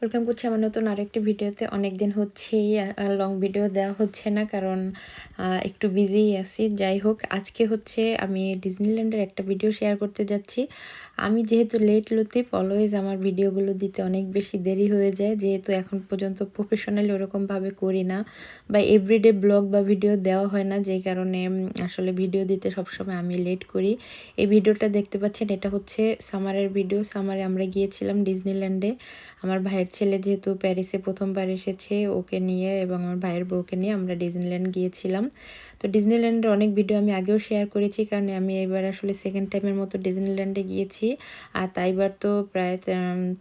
Welcome করছি আমার নতুন আরেকটি ভিডিওতে। অনেক দিন হচ্ছেই লং ভিডিও দেওয়া হচ্ছে না, কারণ একটু বিজি আছি। যাই হোক, আজকে হচ্ছে আমি ডিজনিল্যান্ডের একটা ভিডিও শেয়ার করতে যাচ্ছি। আমি যেহেতু লেট লতিফ অলওয়েজ আমার ভিডিওগুলো দিতে অনেক বেশি দেরি হয়ে যায়। যেহেতু এখন পর্যন্ত প্রফেশনালি ওরকমভাবে করি না, বা এভরিডে ব্লগ বা ভিডিও দেওয়া হয় না, যেই কারণে আসলে ভিডিও দিতে সবসময় আমি লেট করি। এই ভিডিওটা দেখতে পাচ্ছেন, এটা হচ্ছে সামারের ভিডিও সামারে আমরা গিয়েছিলাম ডিজনিল্যান্ডে। আমার ভাইয়ের ছেলে যেহেতু প্যারিসে প্রথমবার এসেছে ওকে নিয়ে এবং আমার ভাইয়ের বউকে নিয়ে আমরা ডিজনিল্যান্ড গিয়েছিলাম। তো ডিজনিল্যান্ডের অনেক ভিডিও আমি আগেও শেয়ার করেছি কারণ আমি এবার আসলে সেকেন্ড টাইমের মতো ডিজনিল্যান্ডে গিয়েছি। আর তাইবার তো প্রায়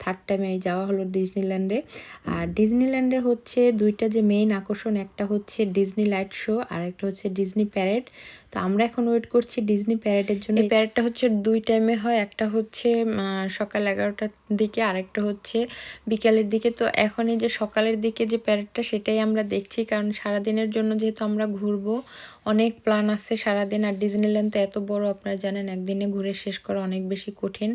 থার্ড টাইমে যাওয়া হলো ডিজনিল্যান্ডে। আর ডিজনিল্যান্ডের হচ্ছে দুইটা যে মেইন আকর্ষণ, একটা হচ্ছে ডিজনি লাইট শো আর একটা হচ্ছে ডিজনি প্যারেড তো আমরা এখন ওয়েট করছি ডিজনি প্যারেডের জন্য। প্যারেডটা হচ্ছে দুই টাইমে হয়, একটা হচ্ছে সকাল এগারোটার দিকে আরেকটা হচ্ছে বিকালের দিকে, তো এখন এই যে সকালের দিকে যে প্যারেডটা সেটাই আমরা দেখছি। কারণ সারাদিনের জন্য যেহেতু আমরা ঘুরবো, অনেক প্ল্যান আছে সারাদিন। আর ডিজনিল্যান্ড তো এত বড়, আপনারা জানেন, একদিনে ঘুরে শেষ করা অনেক বেশি কঠিন।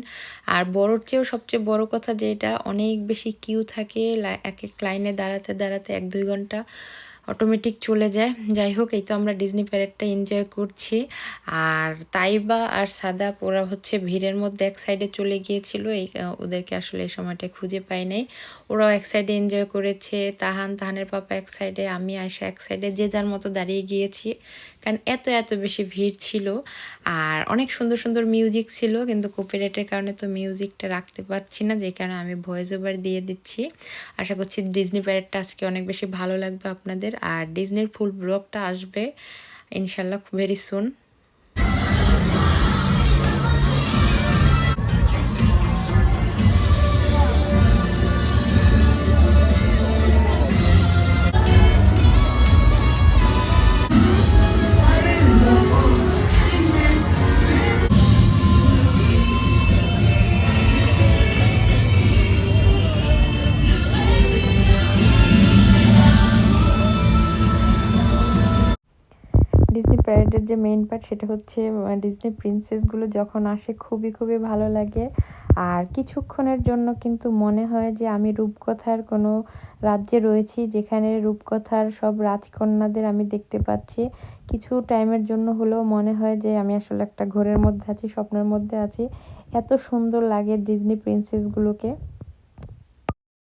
আর বড়োর চেয়েও সবচেয়ে বড় কথা যে এটা, অনেক বেশি কিউ থাকে এক এক লাইনে দাঁড়াতে দাঁড়াতে এক দুই ঘণ্টা। অটোমেটিক চলে যায়। যাই হোক, এই তো আমরা ডিজনি প্যারেডটা এনজয় করছি। আর তাইবা আর সাদাপ ওরা হচ্ছে ভিড়ের মধ্যে এক সাইডে চলে গিয়েছিল। এই ওদেরকে আসলে এই সময়টা খুঁজে পাই নাই। ওরাও এক সাইডে এনজয় করেছে। তাহান, তাহানের পাপা এক সাইডে আমি আয়সা এক সাইডে যে যার মতো দাঁড়িয়ে গিয়েছি। কারণ এত এত বেশি ভিড় ছিল। আর অনেক সুন্দর সুন্দর মিউজিক ছিল, কিন্তু কপিরাইটের কারণে তো মিউজিকটা রাখতে পারছি না। যে কারণে আমি ভয়েস ওভার দিয়ে দিচ্ছি। আশা করছি ডিজনি প্যারেডটা আজকে অনেক বেশি ভালো লাগবে আপনাদের। আর ডিজনির ফুল ব্লগটা আসবে ইনশাল্লাহ ভেরি সুন প্যারেডের যে মেইন পার্ট সেটা হচ্ছে ডিজনি প্রিন্সেসগুলো যখন আসে খুবই খুবই ভালো লাগে। আর কিছুক্ষণের জন্য কিন্তু মনে হয় যে আমি রূপকথার কোনো রাজ্যে রয়েছি যেখানে রূপকথার সব রাজকন্যাদের আমি দেখতে পাচ্ছি। কিছু টাইমের জন্য হলেও মনে হয় যে আমি আসলে একটা ঘোরের মধ্যে আছি, স্বপ্নের মধ্যে আছি। এত সুন্দর লাগে ডিজনি প্রিন্সেসগুলোকে